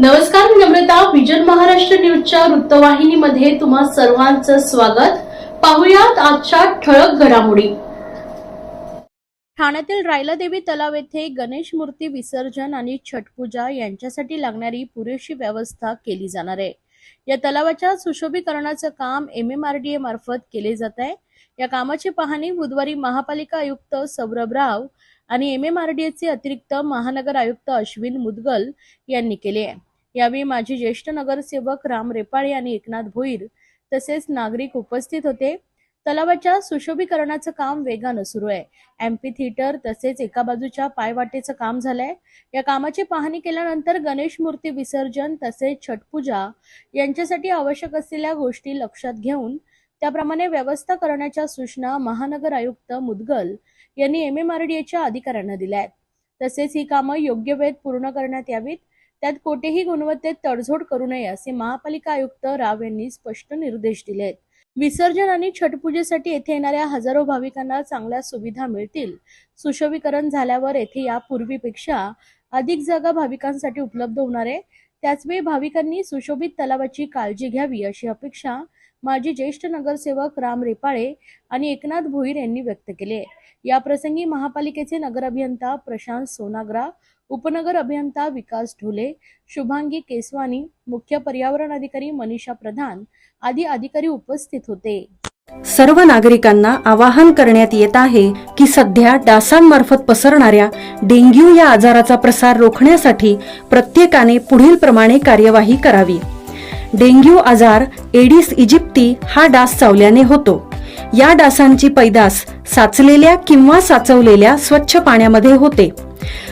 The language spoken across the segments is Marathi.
नमस्कार मी नम्रता. विजन महाराष्ट्र न्यूजच्या वृत्तवाहिनीमध्ये तुम्हा सर्वांचं स्वागत. पाहुयात आजच्या ठळक घडामोडी. ठाण्यातील रायलादेवी तलाव येथे गणेश मूर्ती विसर्जन आणि छटपूजा यांच्यासाठी लागणारी पुरेशी व्यवस्था केली जाणार आहे. या तलावाच्या सुशोभीकरणाचं काम M M R D A मार्फत केले जात आहे. या कामाची पाहणी बुधवारी महापालिका आयुक्त सौरभ राव आणि एम एम आर डी एचे अतिरिक्त महानगर आयुक्त अश्विन मुदगल यांनी केले आहे. यावेळी माजी ज्येष्ठ नगरसेवक राम रेपाळे आणि एकनाथ भोईर तसेच नागरिक उपस्थित होते. तलावाच्या सुशोभीकरणाचं काम वेगानं सुरू आहे. एम्पी थिएटर तसेच एका बाजूच्या पायवाटेचं काम झालंय. या कामाची पाहणी केल्यानंतर गणेश मूर्ती विसर्जन तसेच छटपूजा यांच्यासाठी आवश्यक असलेल्या गोष्टी लक्षात घेऊन त्याप्रमाणे व्यवस्था करण्याच्या सूचना महानगर आयुक्त मुदगल यांनी एम एम आर डी एच्या अधिकाऱ्यांना दिल्या आहेत. तसेच ही कामं योग्य वेळेत पूर्ण करण्यात यावीत. त्यात कोठेही गुणवत्तेत तडजोड करू नये असे महापालिका आयुक्त राव यांनी स्पष्ट निर्देश दिले आहेत. विसर्जन आणि छटपूजेसाठी येथे येणाऱ्या हजारो भाविकांना चांगल्या सुविधा मिळतील. सुशोभीकरण झाल्यावर येथे यापूर्वीपेक्षा अधिक जागा भाविकांसाठी उपलब्ध होणार आहे. त्याचवेळी भाविकांनी सुशोभित तलावाची काळजी घ्यावी अशी अपेक्षा माजी ज्येष्ठ नगरसेवक राम रेपाळे आणि एकनाथ भोईर यांनी व्यक्त केली आहे. या प्रसंगी महापालिकेचे नगर अभियंता प्रशांत सोनाग्रा उपनगर अभियंता विकास ढोले शुभांगी केसवानी मुख्य पर्यावरण अधिकारी मनीषा प्रधान आदी अधिकारी उपस्थित होते. सर्व नागरिकांना आवाहन करण्यात येत आहे की सध्या डासांमार्फत पसरणाऱ्या डेंग्यू या आजाराचा प्रसार रोखण्यासाठी प्रत्येकाने पुढील प्रमाणे कार्यवाही करावी. डेंग्यू आजार एडिस इजिप्ती हा डास चावल्याने होतो. या डासांची पैदास साचलेल्या किंवा साचवलेल्या स्वच्छ पाण्यामध्ये होते.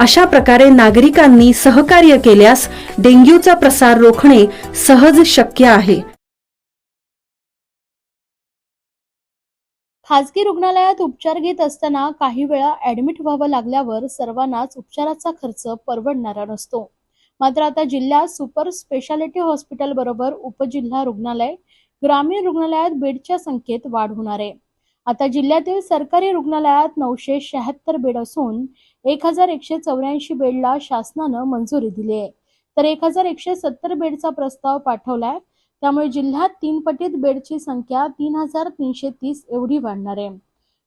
अशा प्रकारे नागरिकांनी सहकार्य केल्यास डेंग्यूचा प्रसार रोखणे सहज शक्य आहे. खासगी रुग्णालयात उपचार घेत असताना काही वेळा ऍडमिट व्हावं लागल्यावर सर्वांनाच उपचाराचा खर्च परवडणारा नसतो. मात्र आता जिल्ह्यात सुपर स्पेशालिटी हॉस्पिटल बरोबर उपजिल्हा रुग्णालय ग्रामीण रुग्णालयात बेडच्या संख्येत वाढ होणार आहे. आता जिल्ह्यातील सरकारी रुग्णालयात नऊशे शहात्तर बेड असून एक हजार एकशे चौऱ्याऐंशी बेडला शासनानं मंजुरी दिली आहे. तर एक हजार एकशे सत्तर बेडचा प्रस्ताव पाठवलाय. त्यामुळे जिल्ह्यात तीन पटीत बेडची संख्या तीन हजार तीनशे तीस एवढी वाढणार आहे.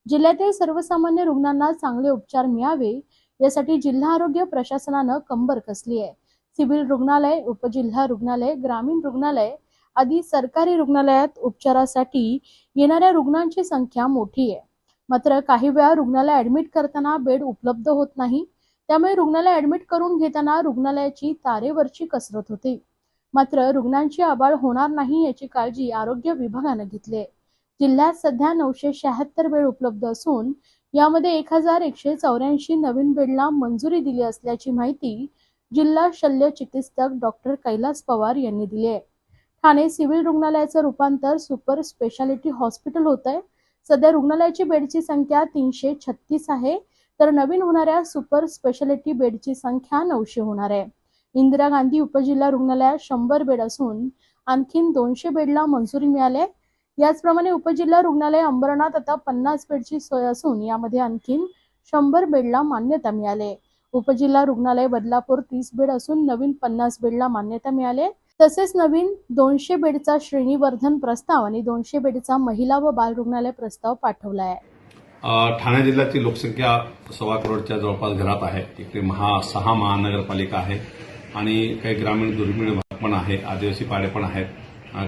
जिल्ह्यातील सर्वसामान्य रुग्णांना चांगले उपचार मिळावे यासाठी जिल्हा आरोग्य प्रशासनानं कंबर कसली आहे. सिव्हिल रुग्णालय उपजिल्हा रुग्णालय ग्रामीण रुग्णालय आदी सरकारी रुग्णालयात उपचारासाठी येणाऱ्या रुग्णांची संख्या मोठी आहे. मात्र काही वेळा रुग्णालय ऍडमिट करताना बेड उपलब्ध होत नाही. त्यामुळे रुग्णालय ऍडमिट करून घेताना रुग्णालयाची तारेवरची कसरत होते. मात्र रुग्णांची आबाळ होणार नाही याची काळजी आरोग्य विभागानं घेतली आहे. जिल्ह्यात सध्या नऊशे शहात्तर बेड उपलब्ध असून यामध्ये एक हजार एकशे चौऱ्याऐंशी नवीन बेडला मंजुरी दिली असल्याची माहिती जिल्हा शल्य चिकित्सक डॉक्टर कैलास पवार यांनी दिली आहे. ठाणे सिव्हिल रुग्णालयाचं रूपांतर सुपर स्पेशालिटी हॉस्पिटल होत आहे सध्या रुग्णालयाची बेडची संख्या तीनशे छत्तीस आहे. तर नवीन होणाऱ्या सुपर स्पेशालिटी बेडची संख्या नऊशे होणार आहे. इंदिरा गांधी उपजिल्हा रुग्णालयात शंभर बेड असून आणखीन दोनशे बेडला मंजुरी मिळाली आहे. याचप्रमाणे उपजिल्हा रुग्णालय अंबरनाथ आता पन्नास बेडची सोय असून यामध्ये आणखीन शंभर बेडला मान्यता मिळाली उपजिल्हा रुग्णालय बदलापूर तीस बेड असून नवीन पन्नास बेडला मान्यता मिळाली तसेच नवीन दोनशे बेडचा श्रेणीवर्धन प्रस्ताव आणि दोनशे बेडचा महिला व बाल रुग्णालय प्रस्ताव पाठवला आहे ठाणे जिल्ह्याची लोकसंख्या सव्वा करोडच्या जवळपास घरात आहे. इकडे महा सहा महानगरपालिका आहे आणि काही ग्रामीण दुर्मिळ भाग पण आहे आदिवासी पाडे पण आहेत.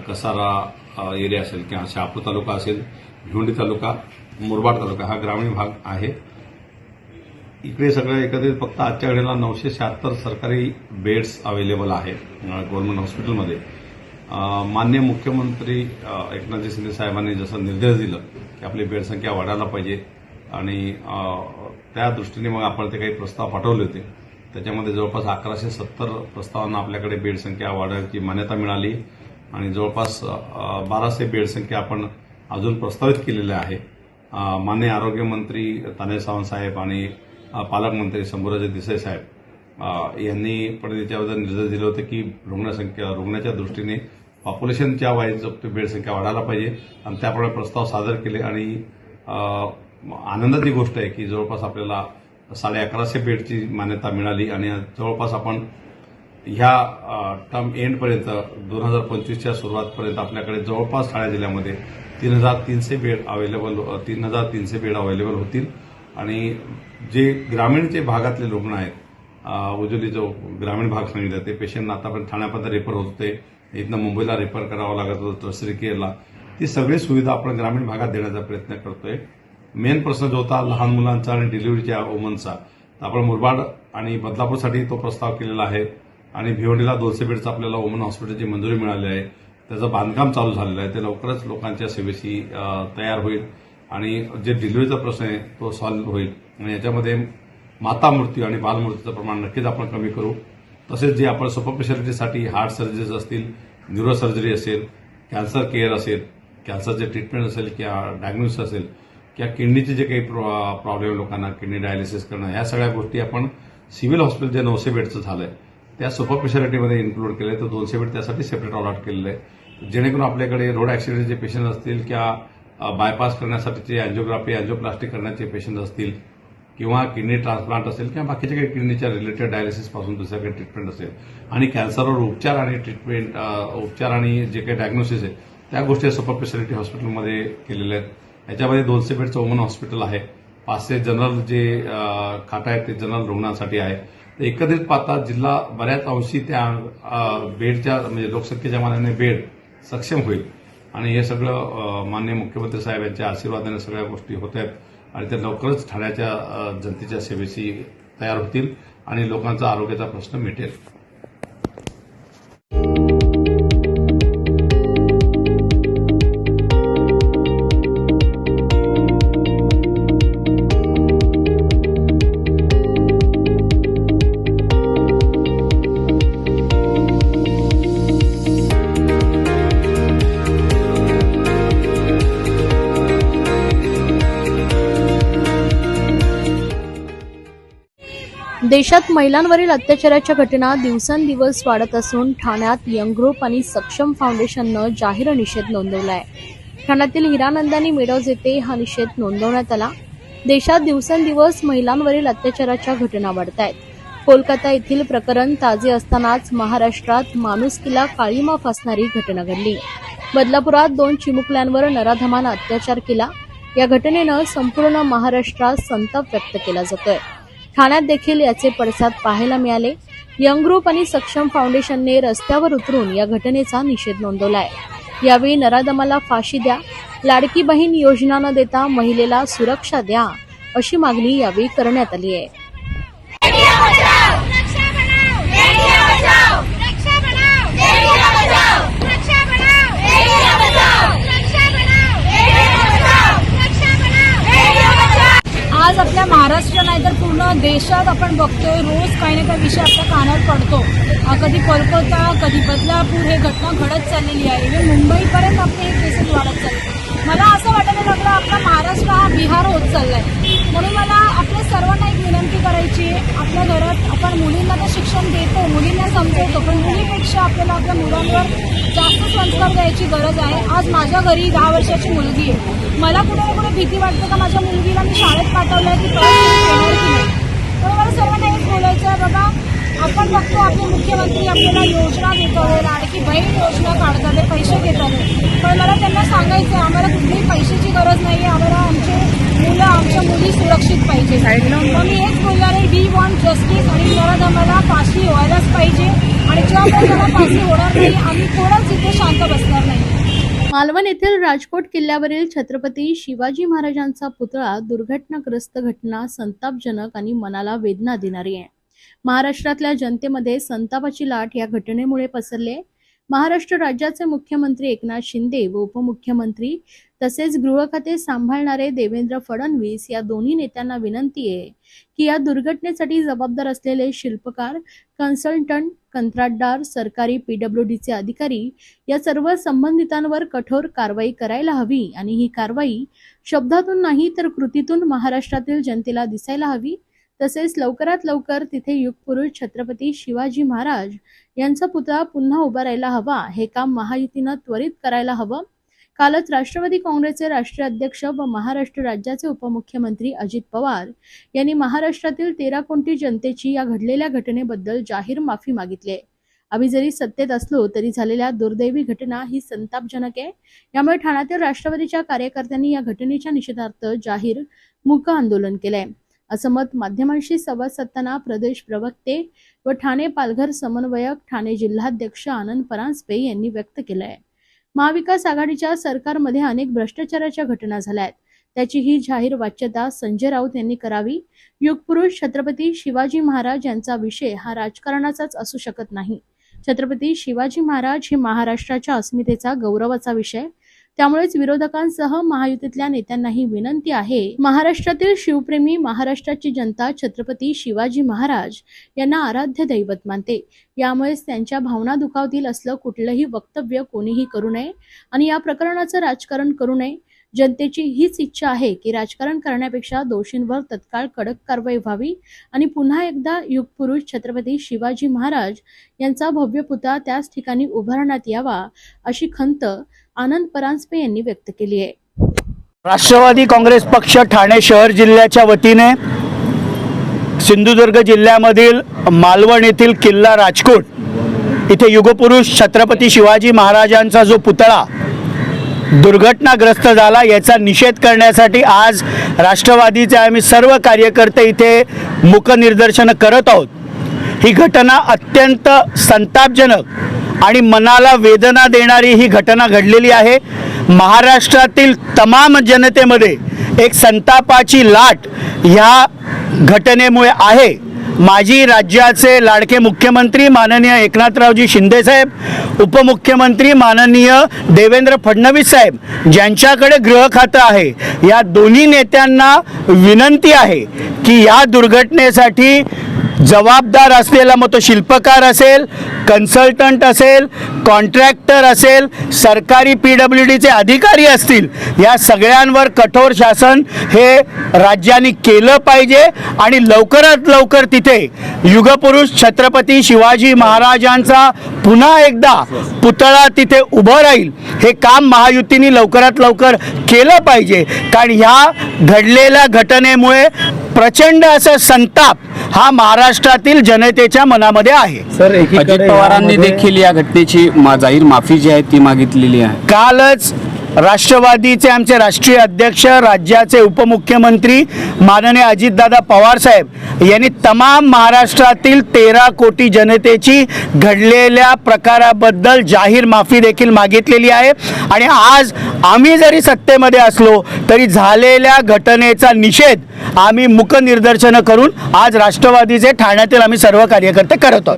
कसारा एरिया असेल किंवा शहापूर तालुका असेल भिवंडी तालुका मुरबाड तालुका हा ग्रामीण भाग आहे. इकडे सगळं एकत्रित फक्त आजच्या घडीला नऊशे शहात्तर सरकारी बेड्स अवेलेबल आहेत गव्हर्नमेंट हॉस्पिटलमध्ये मान्य मुख्यमंत्री एकनाथजी शिंदे साहेबांनी जसं निर्देश दिलं की आपली बेड संख्या वाढायला पाहिजे आणि त्या दृष्टीने मग आपण ते काही प्रस्ताव पाठवले होते. त्याच्यामध्ये जवळपास अकराशे सत्तर प्रस्तावांना आपल्याकडे बेड संख्या वाढवायची मान्यता मिळाली आणि जवळपास बाराशे बेड संख्या आपण अजून प्रस्तावित केलेल्या आहे मान्य आरोग्यमंत्री ताने सावंत साहेब आणि पालकमंत्री शंभूराजे देसाई साहेब यांनी पण त्याच्याबद्दल निर्देश दिले होते की रुग्णसंख्या रुग्णाच्या दृष्टीने पॉप्युलेशनच्या वाईज बेडसंख्या वाढायला पाहिजे. आणि त्याप्रमाणे प्रस्ताव सादर केले आणि आनंदाची गोष्ट आहे की जवळपास आपल्याला साडे अकराशे बेडची मान्यता मिळाली आणि जवळपास आपण ह्या टर्म एंडपर्यंत दोन हजार पंचवीसच्या सुरुवातपर्यंत आपल्याकडे जवळपास ठाणे जिल्ह्यामध्ये तीन हजार तीनशे बेड अवेलेबल तीन हजार तीनशे बेड अवेलेबल होतील. आणि जे ग्रामीणचे भागातले रुग्ण आहेत अ, उजवली जो ग्रामीण भाग सांगितला ते पेशंटना आतापर्यंत ठाण्यापर्यंत रेफर होत होते. इथनं मुंबईला रेफर करावं लागत होतं टर्सरी केअरला ती सगळी सुविधा आपण ग्रामीण भागात देण्याचा प्रयत्न करतोय. मेन प्रश्न जो होता लहान मुलांचा आणि डिलिव्हरीच्या वुमनचा आपण मुरबाड आणि बदलापूरसाठी तो प्रस्ताव केलेला आहे. आणि भिवंडीला दोनशे बेडचं आपल्याला वुमन हॉस्पिटलची मंजुरी मिळाली आहे. त्याचं बांधकाम चालू झालेलं आहे. ते लवकरच लोकांच्या सेवेशी तयार होईल. आणि जे डिलिव्हरीचा प्रश्न आहे तो सॉल्व्ह होईल. आणि याच्यामध्ये माता मृत्यू आणि बालमृत्यूचं प्रमाण नक्कीच आपण कमी करू. तसेच जे आपण सुपर हार्ट सर्जरीज असतील न्युरो सर्जरी असेल कॅन्सर केअर असेल कॅन्सरचे ट्रीटमेंट असेल किंवा डायग्नोसिस असेल किंवा किडनीचे जे काही प्रॉब्लेम लोकांना किडनी डायलिसिस करणं ह्या सगळ्या गोष्टी आपण सिव्हिल हॉस्पिटल जे नऊशे बेडचं झालंय त्या सुपर इन्क्लूड केलं आहे तर दोनशे बेड त्यासाठी सेपरेट अलॉट केलेलं आहे जेणेकरून आपल्याकडे रोड ॲक्सिडेंटचे पेशंट असतील किंवा बायपास करण्यासाठीचे अँजिओग्राफी अँजिओप्लास्टिक करण्याचे पेशंट असतील किंवा किडनी ट्रान्सप्लांट असेल किंवा बाकीच्या काही किडनीच्या रिलेटेड डायलिसिसपासून दुसऱ्या काही ट्रीटमेंट असेल. आणि कॅन्सरवर उपचार आणि ट्रीटमेंट उपचार आणि जे काही डायग्नोसिस आहे त्या गोष्टी सुपर स्पेशालिटी हॉस्पिटलमध्ये केलेल्या आहेत. याच्यामध्ये दोनशे बेडचं वुमन हॉस्पिटल आहे. पाचशे जनरल जे अ, खाटा आहेत ते जनरल रुग्णांसाठी आहे. तर एकत्रित पाहता जिल्हा बऱ्याच अंशी त्या बेडच्या म्हणजे लोकसंख्येच्या मानाने बेड सक्षम होईल. आणि हे सगळं माननीय मुख्यमंत्री साहेब यांच्या आशीर्वादाने सगळ्या गोष्टी होत आहेत. आणि ते लवकरच ठाण्याच्या जनतेच्या सेवेशी तयार होतील आणि लोकांचा आरोग्याचा प्रश्न मिटेल. देशात महिलांवरील अत्याचाराच्या घटना दिवसेंदिवस वाढत असून ठाण्यात यंग ग्रुप आणि सक्षम फाउंडेशननं जाहीर निषेध नोंदवलाय. ठाण्यातील हिरानंदानी मेडोज येथे हा निषेध नोंदवण्यात आला. देशात दिवसेंदिवस महिलांवरील अत्याचाराच्या घटना वाढत आहेत कोलकाता येथील प्रकरण ताजे असतानाच महाराष्ट्रात माणुसकीला काळीमा फासणारी घटना घडली. बदलापुरात दोन चिमुकल्यांवर नराधमानं अत्याचार केला. या घटनेनं संपूर्ण महाराष्ट्रात संताप व्यक्त केला जातोय. ठाण्यात देखील याचे पडसाद पाहायला मिळाले. यंग ग्रुप आणि सक्षम फाउंडेशनने रस्त्यावर उतरून या घटनेचा निषेध नोंदवला आहे यावेळी नरादमाला फाशी द्या लाडकी बहीण योजना न देता महिलेला सुरक्षा द्या अशी मागणी यावेळी करण्यात आली आहे. आपल्या महाराष्ट्र नाही तर पूर्ण देशात आपण बघतोय रोज काही ना काही विषय आपल्या कानावर पडतो. कधी कोलकाता कधी बदलापूर हे घटना घडत चाललेली आहे. इव्हन मुंबईपर्यंत आपले हे केसेस वाढत चालले. मला असं वाटायला लागलं आपला महाराष्ट्र हा बिहार होत चाललाय. म्हणून मला सर्वांना एक विनंती करायची. आहे आपल्या घरात आपण मुलींना तर शिक्षण देतो मुलींना समजवतो पण मुलीपेक्षा आपल्याला आपल्या मुलांवर जास्त संस्कार द्यायची गरज आहे. आज माझ्या घरी दहा वर्षाची मुलगी आहे. मला कुठे ना कुठे भीती वाटते का माझ्या मुलगीला मी शाळेत पाठवलं आहे की तर मला सर्वांना हेच बोलायचं आहे बाबा आपण बघतो आपले मुख्यमंत्री आपल्याला योजना देतात लाडकी बहीण योजना काढतात पैसे देतात पण मला त्यांना सांगायचं आहे आम्हाला कुठलीही पैशाची गरज नाही आहे आम्हाला मुलं आमच्या मुली सुरक्षित पाहिजे. मग मी हेच बोलणार आहे वी वॉन्ट जस्टिस आणि नराधमाला फाशी व्हायलाच पाहिजे आणि जेव्हा त्याला फाशी होणार नाही आम्ही कोणाच इथे शांत बसणार नाही. मालवण येथील राजकोट किल्ल्यावरील छत्रपती शिवाजी महाराजांचा पुतळा दुर्घटनाग्रस्त घटना संतापजनक आणि मनाला वेदना देणारी आहे. महाराष्ट्रातल्या जनतेमध्ये संतापाची लाट या घटनेमुळे पसरली आहे. महाराष्ट्र राज्याचे मुख्यमंत्री एकनाथ शिंदे व उपमुख्यमंत्री तसेच गृहखाते सांभाळणारे देवेंद्र फडणवीस या दोन्ही नेत्यांना विनंती आहे की या दुर्घटनेसाठी जबाबदार असलेले शिल्पकार कन्सल्टंट कंत्राटदार सरकारी पीडब्ल्यूडीचे अधिकारी या सर्व संबंधितांवर कठोर कारवाई करायला हवी आणि ही कारवाई शब्दातून नाही तर कृतीतून महाराष्ट्रातील जनतेला दिसायला हवी तसेच लवकरात लवकर तिथे युगपुरुष छत्रपती शिवाजी महाराज यांचा पुतळा पुन्हा उभारायला हवा हे काम महायुतीनं त्वरित करायला हवं. कालच राष्ट्रवादी काँग्रेसचे राष्ट्रीय अध्यक्ष व महाराष्ट्र राज्याचे उपमुख्यमंत्री अजित पवार यांनी महाराष्ट्रातील तेरा कोटी जनतेची या घडलेल्या घटनेबद्दल जाहीर माफी मागितली आम्ही जरी सत्तेत असलो तरी झालेल्या दुर्दैवी घटना ही संतापजनक आहे. यामुळे ठाण्यातील राष्ट्रवादीच्या कार्यकर्त्यांनी या घटनेच्या निषेधार्थ जाहीर मूक आंदोलन केलंय. असं मत माध्यमांशी संवाद साधताना प्रदेश प्रवक्ते व ठाणे पालघर समन्वयक ठाणे जिल्हाध्यक्ष आनंद परांजपे यांनी व्यक्त केलंय. महाविकास आघाडीच्या सरकारमध्ये अनेक भ्रष्टाचाराच्या घटना झाल्या आहेत. त्याची ही जाहीर वाच्यता संजय राऊत यांनी करावी. युगपुरुष छत्रपती शिवाजी महाराज यांचा विषय हा राजकारणाचाच असू शकत नाही. छत्रपती शिवाजी महाराज हे महाराष्ट्राच्या अस्मितेचा गौरवाचा विषय. त्यामुळेच विरोधकांसह महायुतीतल्या नेत्यांनाही विनंती आहे. महाराष्ट्रातील शिवप्रेमी महाराष्ट्राची जनता छत्रपती शिवाजी महाराज यांना आराध्य दैवत मानते. यामुळेच त्यांच्या भावना दुखावतील असलं कुठलंही वक्तव्य कोणीही करू नये आणि या प्रकरणाचं राजकारण करू नये. जनतेची हीच इच्छा आहे की राजकारण करण्यापेक्षा दोषींवर तत्काळ कडक कारवाई व्हावी आणि पुन्हा एकदा युगपुरुष छत्रपती शिवाजी महाराज यांचा भव्य पुतळा त्याच ठिकाणी उभारण्यात यावा अशी खंत आनंद परांजपे यांनी व्यक्त केली आहे. राष्ट्रवादी काँग्रेस पक्ष ठाणे शहर जिल्ह्याच्या वतीने सिंधुदुर्ग जिल्ह्यामधील मालवण येथील किल्ला राजकोट इथे युगपुरुष छत्रपती शिवाजी महाराजांचा जो पुतळा दुर्घटनाग्रस्त झाला याचा निषेध करण्यासाठी आज राष्ट्रवादीचे आम्ही सर्व कार्यकर्ते इथे मुकनिर्दर्शनं करत आहोत. ही घटना अत्यंत संतापजनक आणि मनाला वेदना देणारी ही घटना घडलेली आहे. महाराष्ट्रातील तमाम जनतेमध्ये एक संतापाची लाट ह्या घटनेमुळे आहे. माजी राज्याचे लाडके मुख्यमंत्री माननीय एकनाथरावजी शिंदेसाहेब उपमुख्यमंत्री माननीय देवेंद्र फडणवीस साहेब ज्यांच्याकडे गृह खातं आहे या दोन्ही नेत्यांना विनंती आहे की या दुर्घटनेसाठी जबाबदार असलेला मग तो शिल्पकार असेल कन्सल्टंट असेल कॉन्ट्रॅक्टर असेल सरकारी पी डब्ल्यू डीचे अधिकारी असतील या सगळ्यांवर कठोर शासन हे राज्याने केलं पाहिजे आणि लवकरात लवकर तिथे युगपुरुष छत्रपती शिवाजी महाराजांचा पुन्हा एकदा पुतळा तिथे उभं राहील. हे काम महायुतीने लवकरात लवकर केलं पाहिजे. कारण ह्या घडलेल्या घटनेमुळे प्रचंड असं संताप हा महाराष्ट्रातील जनतेच्या मनामध्ये आहे. सर अजित पवारांनी देखील या घटनेची जाहीर माफी जी आहे ती मागितलेली आहे. कालच राष्ट्रवादीचे आमचे राष्ट्रीय अध्यक्ष राज्याचे उपमुख्यमंत्री माननीय अजितदादा पवार साहेब यांनी तमाम महाराष्ट्रातील तेरा कोटी जनतेची घडलेल्या प्रकाराबद्दल जाहीर माफी देखील मागितलेली आहे. आणि आज आम्ही जरी सत्तेमध्ये असलो तरी झालेल्या घटनेचा निषेध आम्ही मुकनिर्दर्शनं करून आज राष्ट्रवादीचे ठाण्यातील आम्ही सर्व कार्यकर्ते करत आहोत.